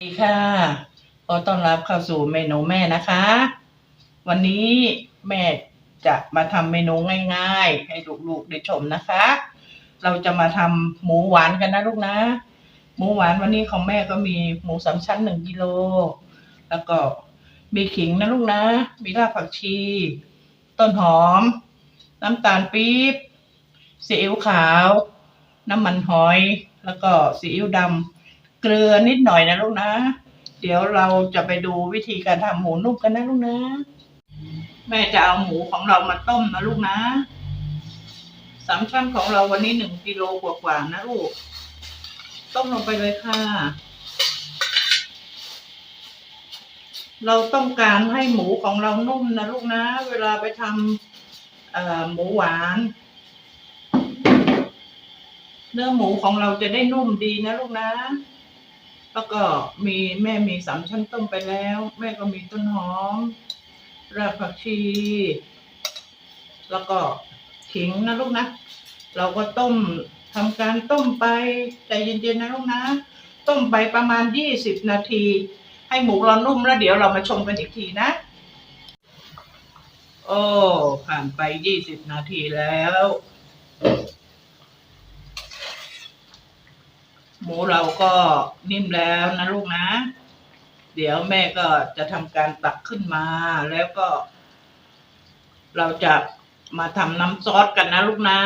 สวัสดีค่ะขอต้อนรับเข้าสู่เมนูแม่นะคะ วันนี้แม่จะมาทำเมนูง่าย ๆ ให้ลูกๆได้ชมนะคะ เราจะมาทำหมูหวานกันนะลูกนะ หมูหวานวันนี้ของแม่ก็มีหมูสามชั้นหนึ่งกิโล แล้วก็มีขิงนะลูกนะ มีรากผักชี ต้นหอม น้ำตาลปี๊บซีอิ๊วขาว น้ำมันหอย แล้วก็ซีอิ๊วดำ เกลือนิดหน่อยนะลูกนะ เดี๋ยวเราจะไปดูวิธีการทำหมูนุ่มกันนะลูกนะ แม่จะเอาหมูของเรามาต้มนะลูกนะสามชั้นของเราวันนี้หนึ่งกิโลกว่าๆนะลูก ต้มลงไปเลยค่ะ เราต้องการให้หมูของเรานุ่มนะลูกนะ เวลาไปทำเอ่อหมูหวาน เนื้อหมูของเราจะได้นุ่มดีนะลูกนะ แล้วก็มีแม่มีสามชั้นต้มไปแล้ว แม่ก็มีต้นหอม รากผักชี แล้วก็ขิงนะลูกนะ เราก็ต้มทำการต้มไปใจเย็นๆนะลูกนะ ต้มไปประมาณยี่สิบนาที ให้หมูเรานุ่มแล้วเดี๋ยวเรามาชมกันอีกทีนะ โอ้ผ่านไปยี่สิบนาทีแล้ว หมูเราก็นิ่มแล้วนะลูกนะ เดี๋ยวแม่ก็จะทำการตักขึ้นมาแล้วก็ เราจะมาทำน้ำซอสกันนะลูกนะ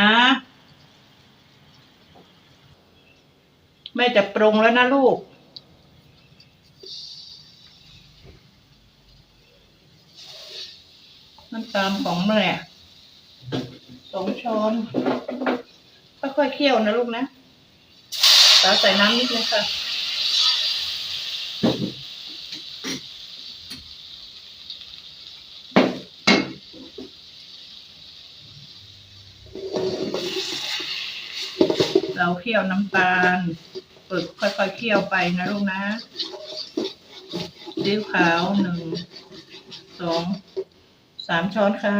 แม่จะปรุงแล้วนะลูกน้ำตาลของแม่สองช้อนค่อยๆเคี่ยวนะลูกนะ ตาใส่น้ำนิดนึงค่ะเราเคี่ยวน้ำตาลฝึกค่อยๆเคี่ยวไปนะลูกนะซีอิ๊วขาวหนึ่งสองสามช้อนค่ะ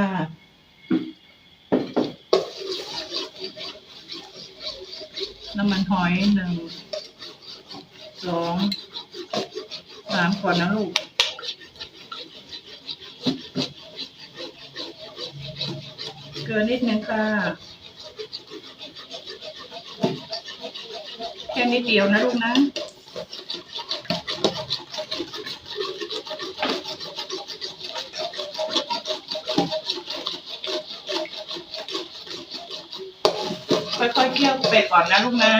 น้ำมันหอยหนึ่งสองสามก่อนนะลูกเกลือนิดนึงค่ะแค่นิดเดียวนะลูกนะ ค่อยๆเคี่ยวไปก่อนนะลูกนะ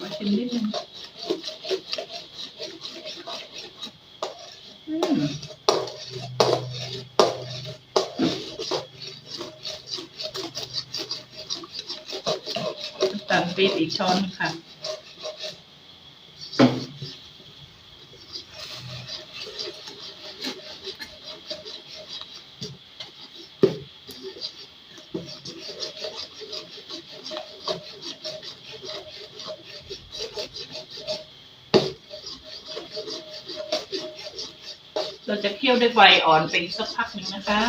มาชิมนิดนึงอืมตาลปี๊บอีกช้อนค่ะ เราจะเคี่ยวด้วยไฟอ่อนไปอีกสักพักหนึ่งนะคะ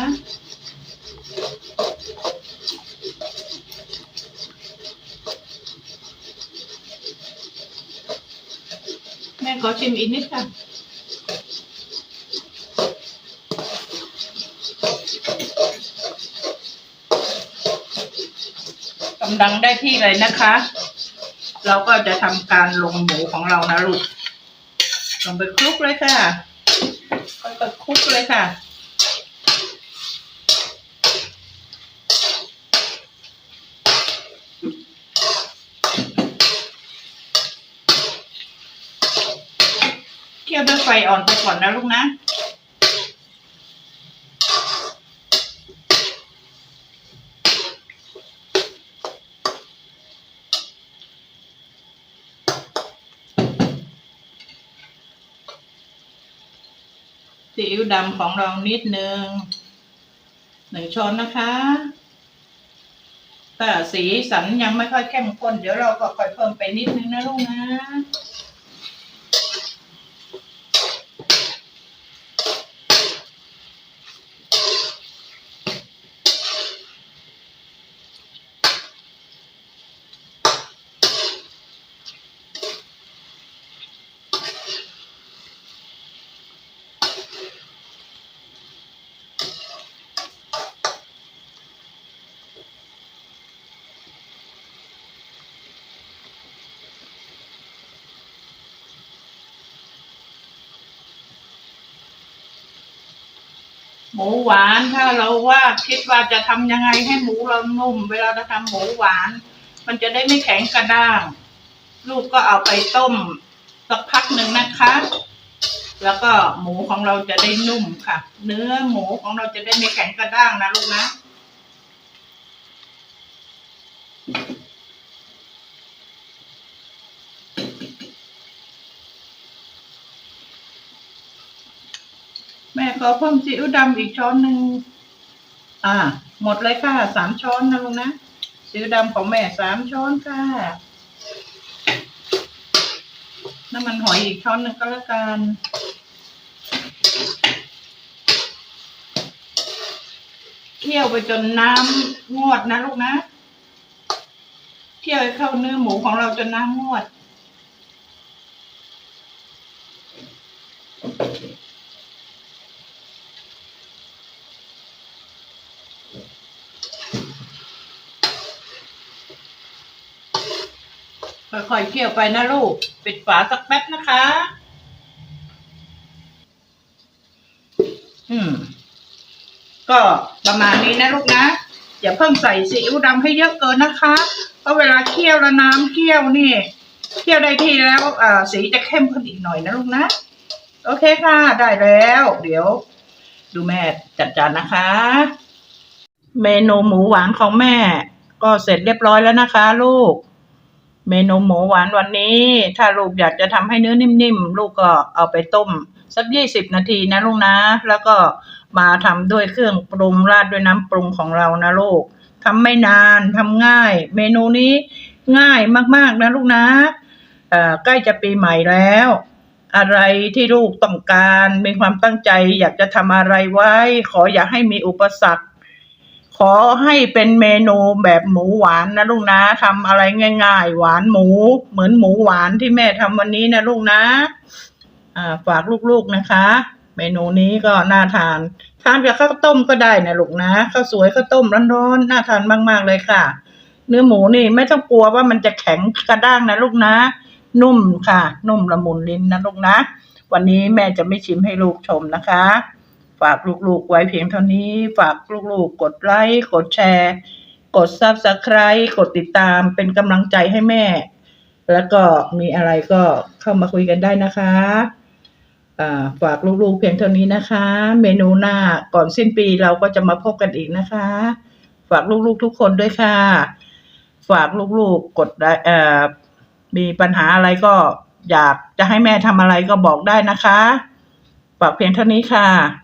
แม่ขอชิมอีกนิดค่ะกำลังได้ที่เลยนะคะ เราก็จะทำการลงหมูของเรานะลูกลงไปคลุกเลยค่ะ คุกเลยค่ะ เคี่ยวด้วยไฟอ่อนไปก่อนนะลูกนะ ซีอิ๊วดำของเรานิดนึงหนึ่งช้อนนะคะแต่สีสันยังไม่ค่อยเข้มข้น เดี๋ยวเราก็ค่อยเพิ่มไปนิดนึงนะลูกนะ หมูหวานถ้าเราว่าคิดว่าจะทำยังไงให้หมูเรานุ่ม เวลาเราทำหมูหวาน มันจะได้ไม่แข็งกระด้าง ลูกก็เอาไปต้มสักพักหนึ่งนะคะ แล้วก็หมูของเราจะได้นุ่มค่ะ เนื้อหมูของเราจะได้ไม่แข็งกระด้างนะลูกนะ แม่ขอเพิ่มซีอิ๊วดำอีกช้อนหนึ่งอ่า หมดเลยค่ะสามช้อนนะลุงนะซีอิ๊วดำของแม่สามช้อนค่ะน้ำมันหอยอีกช้อนหนึ่งก็แล้วกันเคี่ยวไปจนน้ำงวดนะลูกนะเคี่ยวให้เข้าเนื้อหมูของเราจนน้ำงวด ค่อยๆเคี่ยวไปนะลูก ปิดฝาสักแป๊บนะคะ อืม ก็ประมาณนี้นะลูกนะอย่าเพิ่งใส่ซีอิ๊วดำให้เยอะเกินนะคะ เพราะเวลาเคี่ยวแล้วน้ำเคี่ยวนี่ เคี่ยวได้ที่แล้วอ่าสีจะเข้มขึ้นอีกหน่อยนะลูกนะ โอเคค่ะ ได้แล้ว เดี๋ยว ดูแม่จัดจานนะคะ เมนูหมูหวานของแม่ ก็เสร็จเรียบร้อยแล้วนะคะ ลูก เมนูหมูหวานวันนี้ ถ้าลูกอยากจะทำให้เนื้อนิ่มๆ ลูกก็เอาไปต้ม สักยี่สิบนาทีนะลูกนะ แล้วก็มาทำด้วยเครื่องปรุงราดด้วยน้ำปรุงของเรานะลูกทำไม่นานทำง่าย เมนูนี้ง่ายมากๆนะลูกนะอใกล้จะปีใหม่แล้ว อะไรที่ลูกต้องการมีความตั้งใจอยากจะทำอะไรไว้ ขออย่าให้มีอุปสรรค ขอให้เป็นเมนูแบบหมูหวานนะลูกนะทำอะไรง่าย ๆ หวานหมู เหมือนหมูหวานที่แม่ทำวันนี้นะลูกนะอ่าฝากลูกๆนะคะ เมนูนี้ก็น่าทาน ทานกับข้าวต้มก็ได้นะลูกนะข้าวสวยข้าวต้มร้อนๆน่าทานมากๆเลยค่ะ เนื้อหมูนี่ไม่ต้องกลัวว่ามันจะแข็งกระด้างนะลูกนะ นุ่มค่ะ นุ่มละมุนลิ้นนะลูกนะ วันนี้แม่จะไม่ชิมให้ลูกชมนะคะ ฝากลูกๆไว้เพียงเท่านี้ ฝากลูกๆ กดไลค์ กดแชร์ กดซับสไคร b e กดติดตามเป็นกำลังใจให้แม่ แล้วก็มีอะไรก็เข้ามาคุยกันได้นะคะฝากลูกๆเพียงเท่านี้นะคะ เมนูหน้าก่อนสิ้นปีเราก็จะมาพบกันอีกนะคะ ฝากลูกๆทุกคนด้วยค่ะ ฝากลูกๆกดไลค์เอ่อมีปัญหาอะไรก็อยากจะให้แม่ทำอะไรก็บอกได้นะคะ ฝากเพียงเท่านี้ค่ะ